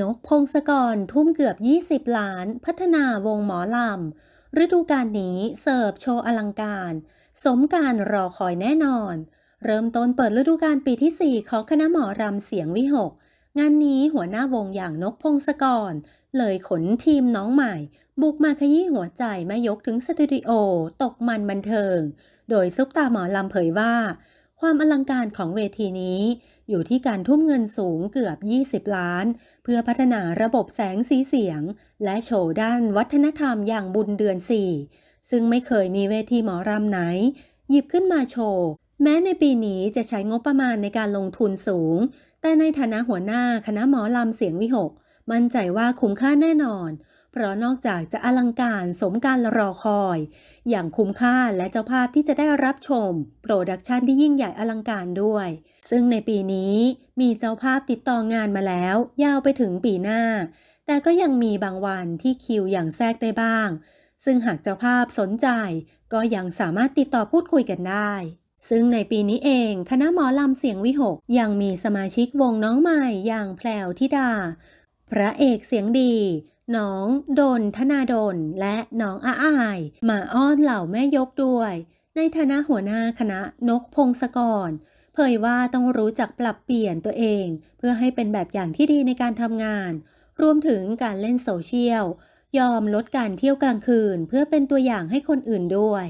นกพงศกรทุ่มเกือบ 20 ล้าน พัฒนาวงหมอลำ ฤดูกาลนี้เสิร์ฟโชว์อลังการ สมการรอคอยแน่นอน เริ่มต้นเปิดฤดูกาลปีที่ 4 ของคณะหมอรำเสียงวิหก งานนี้หัวหน้าวงอย่างนกพงศกร เลยขนทีมน้องใหม่ บุกมาขยี้หัวใจแม่ยกถึงสตูดิโอ ตกมันบันเทิง โดยซุปตาหมอลำเผยว่า ความอลังการของเวทีนี้ อยู่ที่การทุ่มเงินสูงเกือบ 20 ล้าน เพื่อพัฒนาระบบแสงสีเสียง และโชว์ด้านวัฒนธรรมอย่างบุญเดือน 4 ซึ่งไม่เคยมีเวทีหมอรำไหน หยิบขึ้นมาโชว์ แม้ในปีนี้จะใช้งบประมาณในการลงทุนสูง แต่ในฐานะหัวหน้าคณะหมอลำเสียงวิหก มั่นใจว่าคุ้มค่าแน่นอน เพราะนอกจากจะอลังการสมการรอคอย อย่างคุ้มค่าและเจ้าภาพที่จะได้รับชม โปรดักชันที่ยิ่งใหญ่อลังการด้วย ซึ่งในปีนี้มีเจ้าภาพติดต่องานมาแล้ว ยาวไปถึงปีหน้า แต่ก็ยังมีบางวันที่คิวอย่างแทรกได้บ้าง ซึ่งหากเจ้าภาพสนใจ ก็ยังสามารถติดต่อพูดคุยกันได้ซึ่งในปีนี้เองคณะหมอลำเสียงวิหก ยังมีสมาชิกวงน้องใหม่อย่างแพรวธิดา พระเอกเสียงดี น้องดนธนาดนและน้องอาอายมาอ้อนเหล่าแม่ยกด้วย ในฐานะหัวหน้าคณะนกพงศกร เผยว่าต้องรู้จักปรับเปลี่ยนตัวเอง เพื่อให้เป็นแบบอย่างที่ดีในการทำงาน รวมถึงการเล่นโซเชียล ยอมลดการเที่ยวกลางคืน เพื่อเป็นตัวอย่างให้คนอื่นด้วย